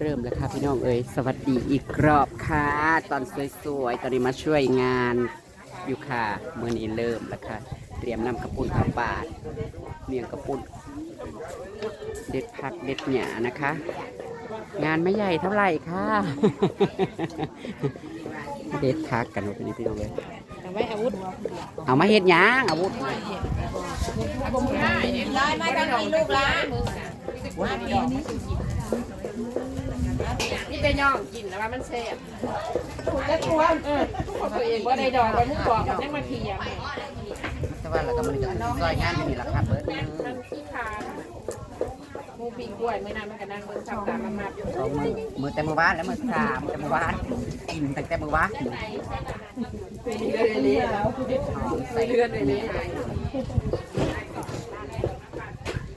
เริ่มแล้วค่ะพี่น้องเอ๋ยสวัสดีอีกรอบค่ะ ตอนสวยๆ ตอนนี้มาช่วยงานอยู่ค่ะเมื่อนี้เริ่มแล้วค่ะ เตรียมนำกระปุนข้าวปาดเมียงกระปุนเด็ดผักเด็ดหยานะคะ งานไม่ใหญ่เท่าไหร่ค่ะ เด็ดผักกันวันนี้พี่น้องเลยเอา ไว้อาวุธเอามาเฮ็ดหยางอาวุธร้อยมาทางนี้ลูกละนี่เป็นย่องกินแล้วว่ามันแซ่บถูกแล้วทวงเออของตัวเองว่าได้ดอกว่ามุกบอกกับยังมาเทียมแต่ว่าเราก็มันจะซอยงานอยู่นี่แหละค่ะเบิร์ดมันขี้คานหมูปีกล้วยเมื่อนั้นมันก็นั่งเบิ่งสับตามันมาอยู่สองมือมือแต่มือวานแล้วมือสามแต่มือวานกินตั้งแต่มือวาน เรื่อยๆแล้วใส่เลือดเลยนี่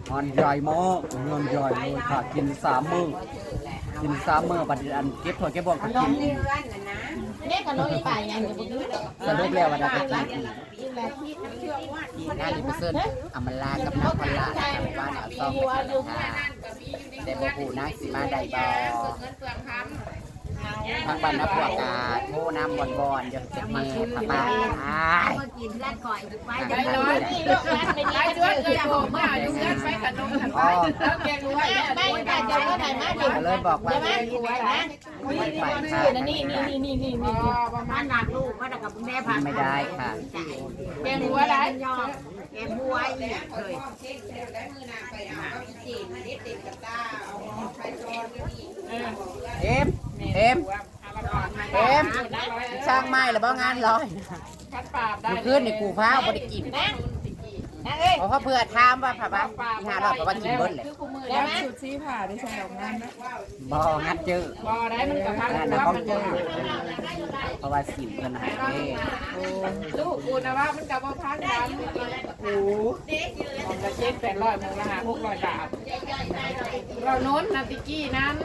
งอนใหญ่มากงอนใหญ่เลยค่ะกินสามมือกินสามมือบัดอันเก็บถั่วเก็บบ่วงก็กินเนี่ยขนมไปยังอยู่บนนี้สรุปแล้ววันนั้นก็กินงานนี้ไปเซิร์นอำมลากับน้ำพลาบ้านเอาซ่องกินค่ะแต่บ่ฮู้นักสิมาได้บ่ ทางบ้านนับพวกกาโทรน้ำบอนๆจะจะแม่พาป้าอ้ายกินแล้วก่อยไปทางได้บ้านน้อยนี่นี่ลูกร้านเป็นไอ้ยังเจ้าเคยโทรมาอยู่เงินไปขนมขันไปแล้วแกรู้ว่าไม่ค่ะจะว่าไหนมาดิก็เลยบอกว่าจะมากูไว้นะไม่ไปค่ะนี่นี่นี่นี่นี่นี่ประมาณหนักลูกมากับแม่พาไม่ได้ค่ะแกรู้ว่าได้ยอม แกบัวอีกเลยเอ็มเอ็มเอ็มช่างไม้หรือบ่งานร้อยคัดปราบได้เมื่อคืนนี่กูพาบ่ได้กินนะนะเอ้ยเพราะเขาเพื่อถามว่าผ่าบ้าอีหาเราก็ว่ากินเบิ้ลเลยคือกูมือแล้วสุดซีผ่าได้ใช่ดอกงานนะบ่งัดเจอบ่ได้มันกับพักงานว่าน่ะบ้องมันเจเจออเพ ราะว่าสิวเพิ่นหายเด้ลูกกูนะว่ามันกับว่าพักกันโอ้ของละเจ็ดแปดร้อยมึงละหาหกร้อยบาทเราโน้นนาติกี้นั้น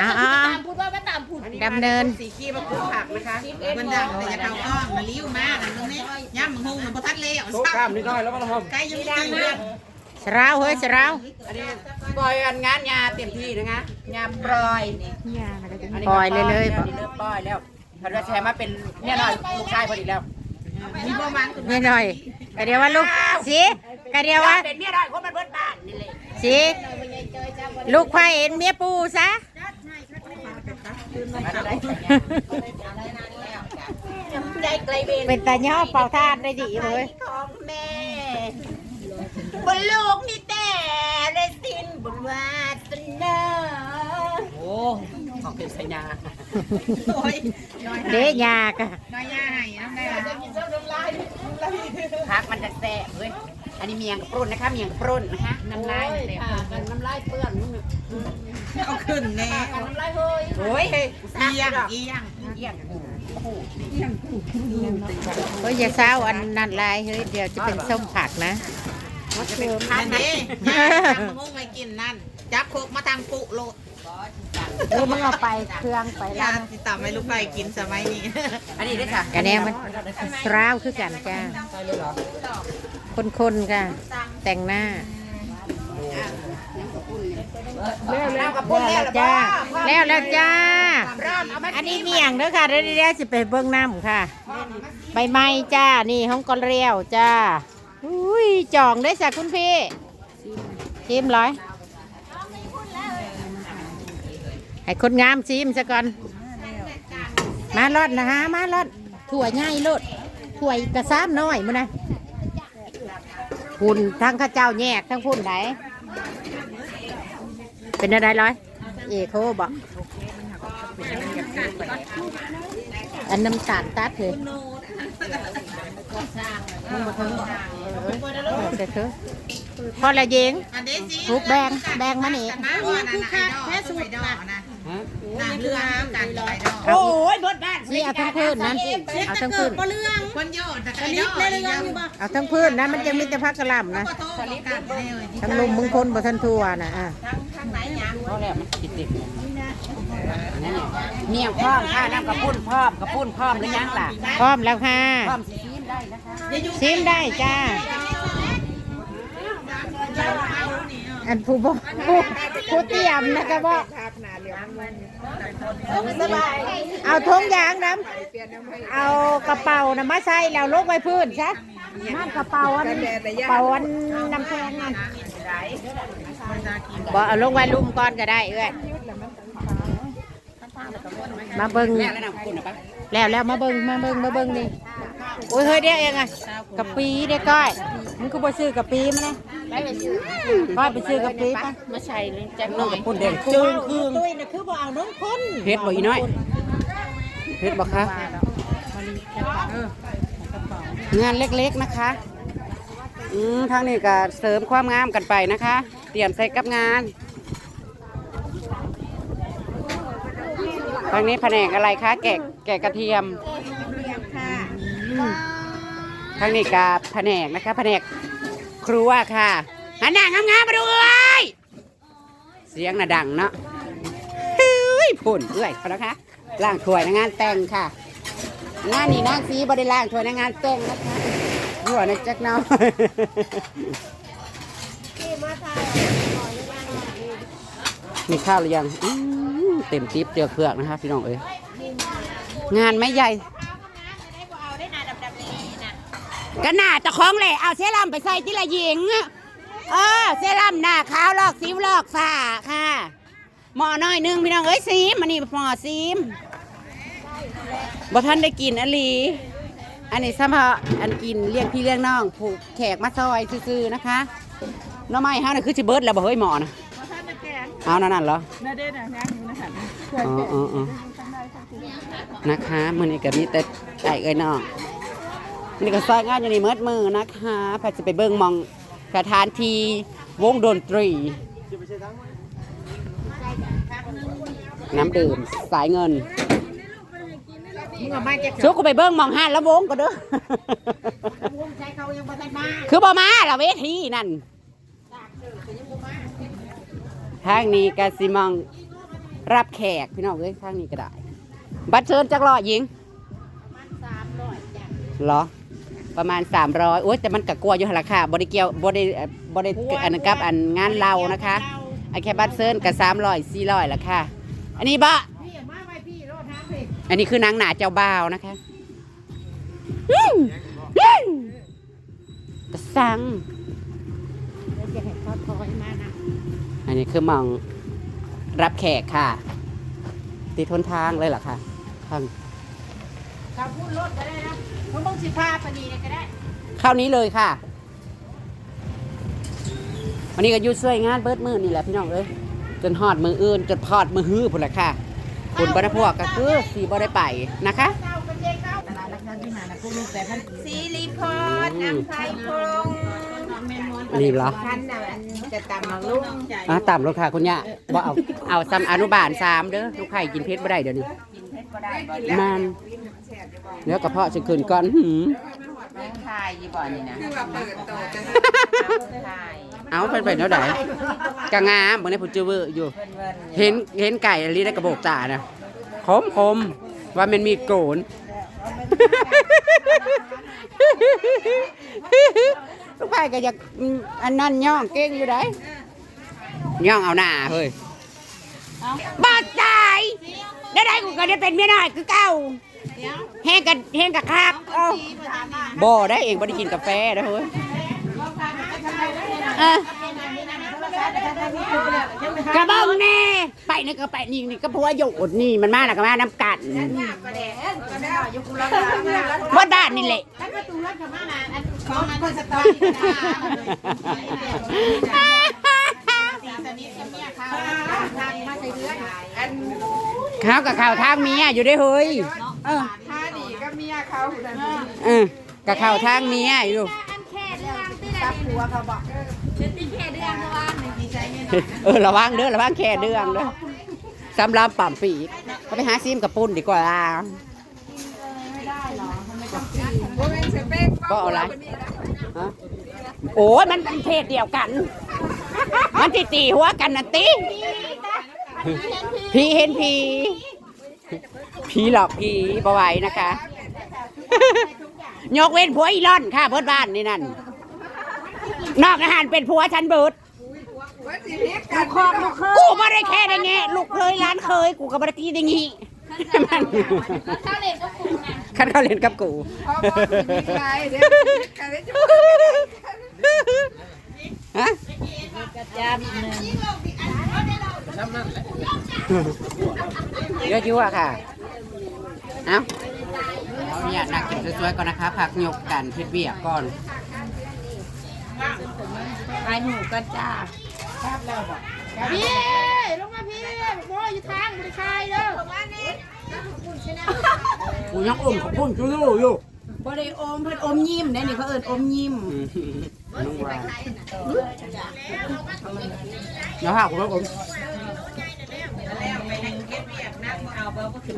อ่าตามพูดว่าไม่ตามพูดดำเนินสีขี้มาปลูกผักนะคะ มันดังแต่จะเข้าอ้อมมาลิ้วมากอันตรงนี้ย่ำมึงหงมันพอทัดเลี้ยวโต๊ะกล้ามนิดหน่อยแล้วก็ทใกล้ยังไม่ถึงนะสราวเฮ้ยสราวอันนี้ปล่อยกันงานยาเต็มที่นะคะยาปล่อยนี่ปล่อยเลยเลยปล่อยแล้ว เพิ่นว่าแชร์มาเป็นเนี่ยหน่อยลูกชายพอดีแล้วมีประมาณนี่หน่อยกะเดียวว่าลูกสิกะเดียวว่าเป็นเมียได้คนมันเบิดบ้านนี่เลยสิลูกควายเห็นเมียปูซะได้ไกลเบนเป็นตาย่อเป่าทานได้ดีเลยของแม่บนโลกนี่แต่ได้สิ้นบุญวาสนาโอ้ของเป็นสัญญาโอ้ย เด้ยากะน้อยย่าให้น้ำได้ละพักมันจะแซ่บเฮ้ยอันนี้เมียงกระปรุนนะคะเมียงกระปรุนนะคะน้ำลายแซ่บกันน้ำลายเปื้อนมึงเอาขึ้นแน่กันน้ำลายเฮ้ยโอ้ยเฮ้ยเอียงเอียงเยี่ยงกูเฮ้ยอย่าเศร้าอันนั้นลายเฮ้ยเดี๋ยวจะเป็นส้มผักนะนั่นเด้ย่าทำมึงหงไม่กินนั่นจับโคกมาทางปุโลด เออมึงเอาไปเครื่องไปย่าแล้วติดตามให้ลูกไปกินสมัยนี้ อันนี้ด้วยค่ะกะแนมันสราวคือกันจ้าคนๆค่ะ แต่งหน้าแล้วกับแล้วแล้วจ้า แล้วแล้วจ้า อันนี้เมี่ยงเด้อค่ะเดี๋ยวเดี๋ยวจะไปเบิ้งน้ำค่ะ ใบไม้จ้า นี่ห้องกอเรียวจ้า อุ้ยจ่องได้สักคุณพี่ชิมร้อย ให้คนงามชิมซะก่อน มาลอดนะฮะมาลอดถั่วใหญ่ลดถั่วกระซ้ำน้อยมั้งนะพุ่นทั้งข้าเจ้าแยกทั้งพุ่นไหนเป็นอะไรร้อย เอโคบอกอันน้ำตาลตัดเลยเถอะเสร็จเถอะพอละเยงอันเด้สิทุกแบงแบงมานี่มาว่านั่ะไอ้ดอกไอ้ดนะ นางเรือกันไอ้ดอกโอ้ยบดบ้านนี่เอาทั้งพื้นนั้นเอาทั้งพื้นเรื่องคนโยดไอ้ดอกได้เรื่องอยู่บ่เอาทั้งพื้นนะมันยังมีแต่พักกระหล่ำนะก็โทรกันเลยทั้งลุมมึงคนบ่ทันทั่วนะอะเพราะแล้วมันติดติดเมียงพร้อมค่ะน้ำกระปุ้นพร้อมกระปุ้นพร้อมหรือยังล่ะพร้อมแล้วค่ะพร้อมสิซีมชิมได้จ้า อันผู้บอกผู้ผู้เตรียมนะคะบอกเอาทงยางน้ำเอากระเป๋านะมาใส่แล้วลงไว้พื้นซะน้ำกระเป๋าอันกระเป๋าอันน้ำแข็งนั่นบอกเอาลงไว้ลุ่มก่อนก็ได้เอ้ยมาเบิ่งแม่แล้วนำคุณนะปะแล้วแล้วมาเบิ่งมาเบิ่งมาเบิ่งนี่ โอ้ยเฮ้ยเดี๋ยวเองอะกะปีเด็กก้อยมึงก็ไปซื้อกะปีมาเลยก้อยไปซื้อกะปีปะมาใส่จังหน้น่องอยกับปุ่นแดงจึงคืงตุ้ยน่ะคือบ่เอาน้องคนเพชรบ่อีน้อยเพชรบ่คะงานเล็กๆนะคะอืมทางนี้ก็เสริมความงามกันไปนะคะ เตรียมใส่กับงานทางนี้แผนกอะไรคะแกะแกะกระเทียม ทางนี้กาแผนกนะคะแผนกครัวค่ะหันหน้างามๆมาดูเอ้ยเสียงน่ะดังเนาะเฮ้ยพุ่นเอ้ยพอแล้วคะล่างถ้วยในงานแต่งค่ะงานนี่นางสีบริล่างถ้วยในงานแต่งนะคะหัวนะจักเนาะมีข้าวหรือยังเต็มติ๊บเจือเผือกนะคะพี่น้องเอ้ยงานไม่ใหญ่ ก็หน้าตะคองเลยเอาเซรั่มไปใส่ที่ละหญิง เออเซรั่มหน้าขาวลอกสิวลอกฝ้าค่ะหมอน้อยนึงพี่น้องเอ้ยซีมอันนี้หมอซีมบ่ท่านได้กินอหลีอันนี้เฉพาะอันกินเลี้ยงพี่เลี้ยงน้องผูกแขกมาซอยซื่อๆนะคะน้องไม้เฮาน่ะคือสิเบิดแล้วบ่เฮ้ยหมอนะเอานั่นนั่นเหรออ๋ออ๋ออ๋อนะคะมือนี้ก็มีแต่ไอ้เอ้ยน้อง นี่ก็ซอยงานอยู่นี่เมิดมือนะคะพาจะไปเบิ่งมองสถานที่วงดนตรี น้ำดื่มสายเงินมึงเอามาจากชุกกูไปเบิ้งมองห้านแล้ววงก็เด้อวงใช้เด้มาคือบ่มาละเวทีนั่นทางนี้กสิมองรับแขกพี่น้องเอ้ยทางนี้ก็ได้ บัตรเชิญจักรอหญิงเหรอ ประมาณ 300โอ้ยแต่มันกะกลัวอยู่หั่นราคาบริเกียวบริบริอันนั้นกับอันงานเรานะคะไอ้แค่บัตรเชิญกับ300 400ละค่ะ อันนี้บะพี่เอามาไว้พี่รถทางพี่อันนี้คือนางหนาเจ้าบ่าวนะคะอืมอืมกระสังเดี๋ยวจะเห็นเขาถอยมานะอันนี้คือหมองรับแขกค่ะ ติดทนทางเลยเหรอคะทางเขาพูดรถก็ได้นะ เขาต้องสิพาปนีเนี่ยก็ได้เข้านี้เลยค่ะ วันนี้ก็อยุ่ช่วยงานเบิดมือนี่แหละพี่น้องเอ้ยจนหอดมืออื่นจนพอดมือฮื้อพุ่นละค่ะคุณบรรพวกก็คือสีบ่ได้ไปนะคะเก้าเป็นเจ๊เก้าตลาดราคาที่มานะพวกลูกแต่มันสิริพรอัมไพพงษ์นี่เหรอ พันน่ะอันจะตำมาลุงอะต่ำลงค่ะคุณย่าบ่เอาเอาซ้ำอนุบาลสามเด้อลูกไข่กินเพชรบ่ได้เดี๋ยวนี้มันเดี๋ ยวกระเพาะจะขึ้นก่อนหืมทายยี่บ่อนี่นะทายเอาเพิ่นไปเท่าไหร่กะงามเหมือนในผู้จือเวอร์อยู่ เห็นเห็นไก่อะไรได้กระโบกตานะคมคมว่ามันมีโกนลูกไผ่ก็อยากอืมอันนั้นย่องเก่งอยู่ได้ย่องเอาหน้าเฮ้ยบ้าตายได้ได้กูก็ได้เป็นเมียน้อยคือเก่า แห้งกันแห้งกับคักเอาบ่ได้เองบ่ได้กินกาแฟนะเฮ้ยเออกระเบ้องแน่ไปนี่ก็ไปนี่นี่ก็เพราะว่าโยดนี่มันมาแล้วก็มาน้ำกัดว่าด้านนี่แหละของคนสตออันข้าวกับข้าวทางเมียอยู่ได้เฮ้ย เออถ้าดีก็เมียเขาคุณนะเออกับข้าวทางเมียอยู่ตับหัวเขาบอกเออระวังเด้อระวังแค่เดืองเด้อสำหรับปั่มปีกก็ไปหาซิมกับปุ้นดีกว่าก็เอาอะไรฮะโอ้ยมันเป็นเพศเดียวกัน มันติตีหัวกันนะติผีเห็นผี ผีหลอกผีประไว้นะคะ ยกเว้นผัวอีร่อนค่ะเบิดบ้านนี่นั่น นอกอาหารเป็นผัวฉันเบิดกูไม่ได้แค่ได้ไงลูกเคยร้านเคย กูก็ไม่ได้ตีได้งี้มันขันเขาเล่นกับกูฮะ เยอะยั่วค่ะ เอ้าเอาเนี่ยนักกินสวยๆก่อนนะคะพักยกกันเพชรเบียกก่อนไอหนูกันจ้าพี่ ลงมาพี่พ่ออยู่ทางบริคายเด้อกูยังอมขอบคุณจูลูอยู่บ่ได้อมเพิ่นอมยิ้มได้นี่เขาเอิ้นอมยิ้มนุ่งว่าเดี๋ยวหากูแล้วผม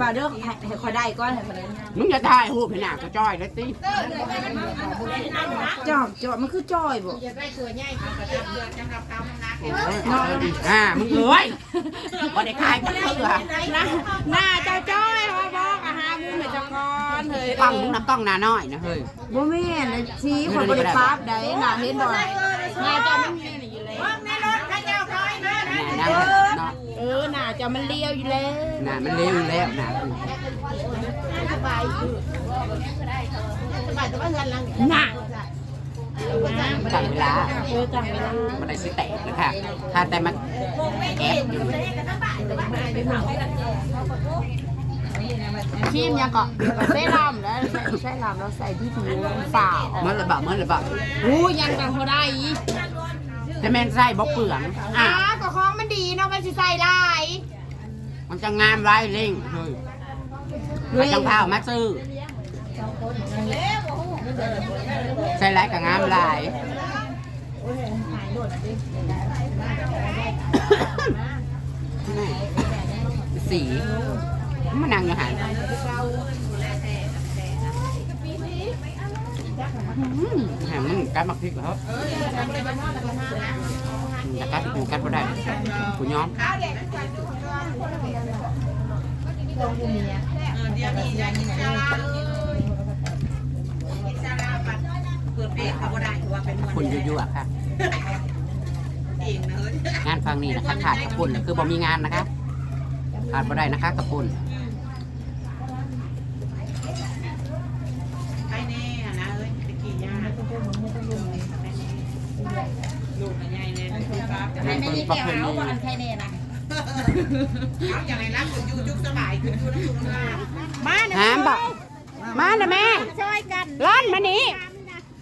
ว่าเด้อให้ให้ขอยได้ก่อนให้ขอยได้มึงจะถ่ายหูปให้หน้าก็จ้อยเลยติจอบจอบมันคือจ้อยบ่อ่ามึงเอ้ยบ่ได้ขายบ่ได้เถื่อหน้าเจ้าจ้อยเขาบอกอาหารมูแม่เจ้าก่อนเฮ้ยฟังมึงน้ำต้องหนาน้อยนะเฮ้ยบ่แม่นชี้คนบ่ได้ปราบได้หน่ะเห็นบ่หน้าเจ้ามันมีอยู่แล้วแหน่นั่งเนาะ ออหน้าเจ้ามันเลี้ยวอยู่แล้วหน้ามันเร็วอยู่แล้วหน้ากูน่ะตั้งเวลาเออจังเวลามันได้สิแตกเลยค่ะถ้าแต่มันแอบอยู่ครีมยังก็ใส่ลำแล้วใส่ลำแล้วใส่ที่ผิวสาวเมื่อระบาดเมื่อระบาดอู้ยังกันเขาได้อีแต่แม่นไส้บ่เปลืองอ่าอ่ะก็ของมันดีเนาะมันสิใส่ได้มันจะงามไรเล่งเฮ้ยมาจังเผามาซื้อใส่ไรกับงามลายสีมันนั่งอยู่หันอืม แหมมึงกัดมักพริกเหรอครับแต่กัดกูกัดบ่ได้กูย้อมคนยั่วๆค่ะงานฟังนี้นะคะขาดกระปุ่นคือบ่มีงานนะคะขาดบ่ได้นะคะกระปุ่น ไปแน่นะเอ้ยไปกี่ย่าลูกใหญ่เนี่ย งานคนประเพณีใช่แน่นะเอาอย่างไรรักอยู่จุกสบายคืออยู่น้ำจุกน้ำมาหามบอกมานะแม่ช่วยกันร้อนมานี้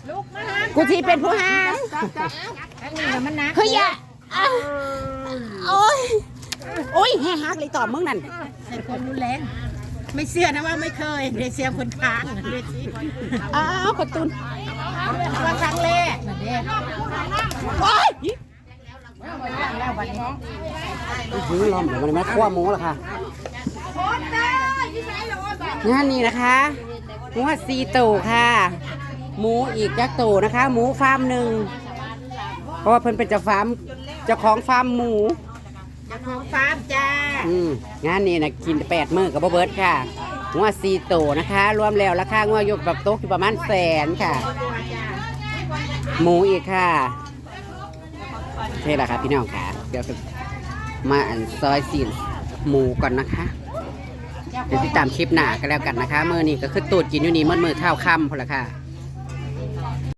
ลูกมาหากูทีเป็นผู้หามอันนี้มันนะเฮ้ยอย่าอะโอ้ยโอ้ยแห่ฮักเลยต่อมึงนั่นใส่ความรุนแรงไม่เชื่อนะว่าไม่เคยเรียเสียคนค้างเรียชี้อ้าวกระตุนว่าครั้งแรกนะเด้โอ้ยแล้ววันนี้ หือลมเดี๋ยวมันมาคั่วหมูแล้วค่ะงานนี้นะคะหมูหัดซีโตค่ะ หมูอีกจักโตนะคะ หมูฟาร์มหนึ่งเพราะว่าเพิ่นเป็นเจ้าฟาร์มเจ้าของฟาร์มหมูของฟาร์มจ้าอืมงานนี้นะกินแปดมื้อกับบ่เบิร์ดค่ะงัวซีโตนะคะ รวมแล้วราคางัวอยกแบบโต๊ะอยู่ประมาณแสนค่ะ หมูอีกค่ะ ใช่ละค่ะพี่น้องค่ะ เดี๋ยวจะมาอันซอยสีนหมูก่อนนะคะเดี๋ยวติดตามคลิปหน้ากันแล้วกันนะคะเมื่อนี้ก็คือตูดกินอยู่นี่เมื่อมือเท่าค่ำพอละค่ะ